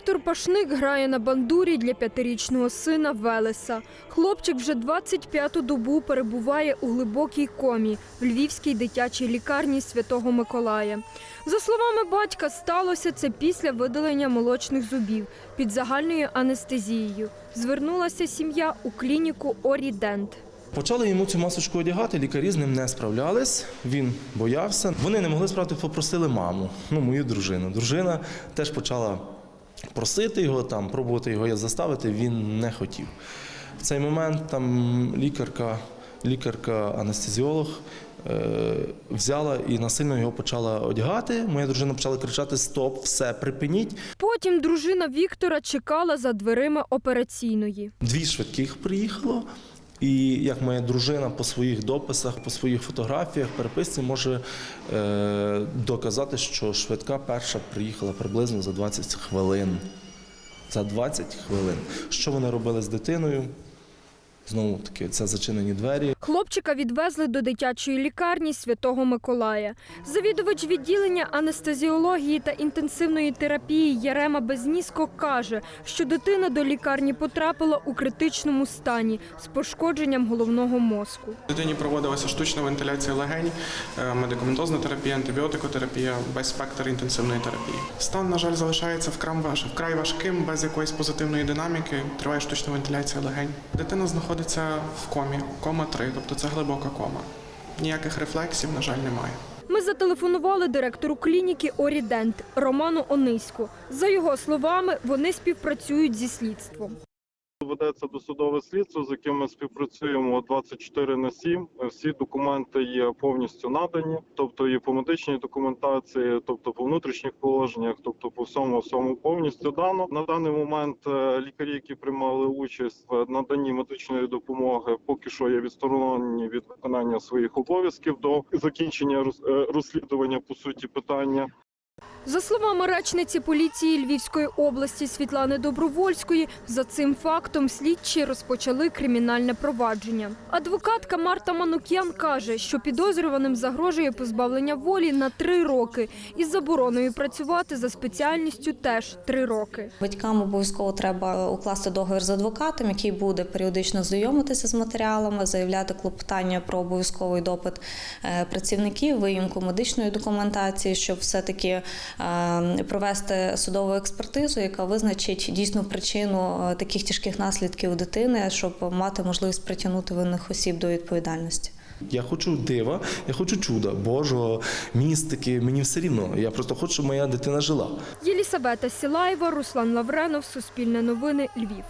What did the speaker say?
Віктор Пашник грає на бандурі для п'ятирічного сина Велеса. Хлопчик вже 25-ту добу перебуває у глибокій комі в Львівській дитячій лікарні Святого Миколая. За словами батька, сталося це після видалення молочних зубів під загальною анестезією. Звернулася сім'я у клініку Орідент. Почали йому цю масочку одягати, лікарі з ним не справлялись, він боявся. Вони не могли справити, попросили маму, ну, мою дружину. Дружина теж почала просити його, там, пробувати його заставити, він не хотів. В цей момент там лікарка, лікарка анестезіолог е, взяла і насильно його почала одягати. Моя дружина почала кричати: Стоп, все, припиніть. Потім дружина Віктора чекала за дверима операційної. Дві швидких приїхало. І як моя дружина по своїх дописах, по своїх фотографіях, переписці може е, доказати, що швидка перша приїхала приблизно за 20 хвилин. За 20 хвилин. Що вони робили з дитиною? Знову таки, це зачинені двері. Хлопчика відвезли до дитячої лікарні Святого Миколая. Завідувач відділення анестезіології та інтенсивної терапії Ярема Безніско каже, що дитина до лікарні потрапила у критичному стані з пошкодженням головного мозку. Дитині проводилася штучна вентиляція легень, е, медикаментозна терапія, антибіотикотерапія, весь спектр інтенсивної терапії. Стан, на жаль, залишається вкрай важким, без якоїсь позитивної динаміки. Триває штучна вентиляція легень. Дитина знаходиться в комі, кома 3, тобто це глибока кома. Ніяких рефлексів, на жаль, немає. Ми зателефонували директору клініки Орідент Роману Ониську. За його словами, вони співпрацюють зі слідством. Ведеться досудове слідство, з яким ми співпрацюємо 24 на 7. Всі документи є повністю надані, тобто і по медичній документації, тобто по внутрішніх положеннях, тобто по всьому всьому повністю дано. На даний момент е, лікарі, які приймали участь в наданні медичної допомоги, поки що є відсторонені від виконання своїх обов'язків до закінчення е, розслідування по суті питання. За словами речниці поліції Львівської області Світлани Добровольської, за цим фактом слідчі розпочали кримінальне провадження. Адвокатка Марта Манукян каже, що підозрюваним загрожує позбавлення волі на три роки із забороною працювати за спеціальністю теж три роки. Батькам обов'язково треба укласти договір з адвокатом, який буде періодично знайомитися з матеріалами, заявляти клопотання про обов'язковий допит е, працівників, виїмку медичної документації, щоб все-таки е, провести судову експертизу, яка визначить дійсну причину е, таких тяжких наслідків дитини, щоб мати можливість притягнути винних осіб до відповідальності. Я хочу дива, я хочу чуда, Божого, містики. Мені все рівно. Я просто хочу, щоб моя дитина жила. Єлісавета Сілаєва, Руслан Лавренов, Суспільне новини, Львів.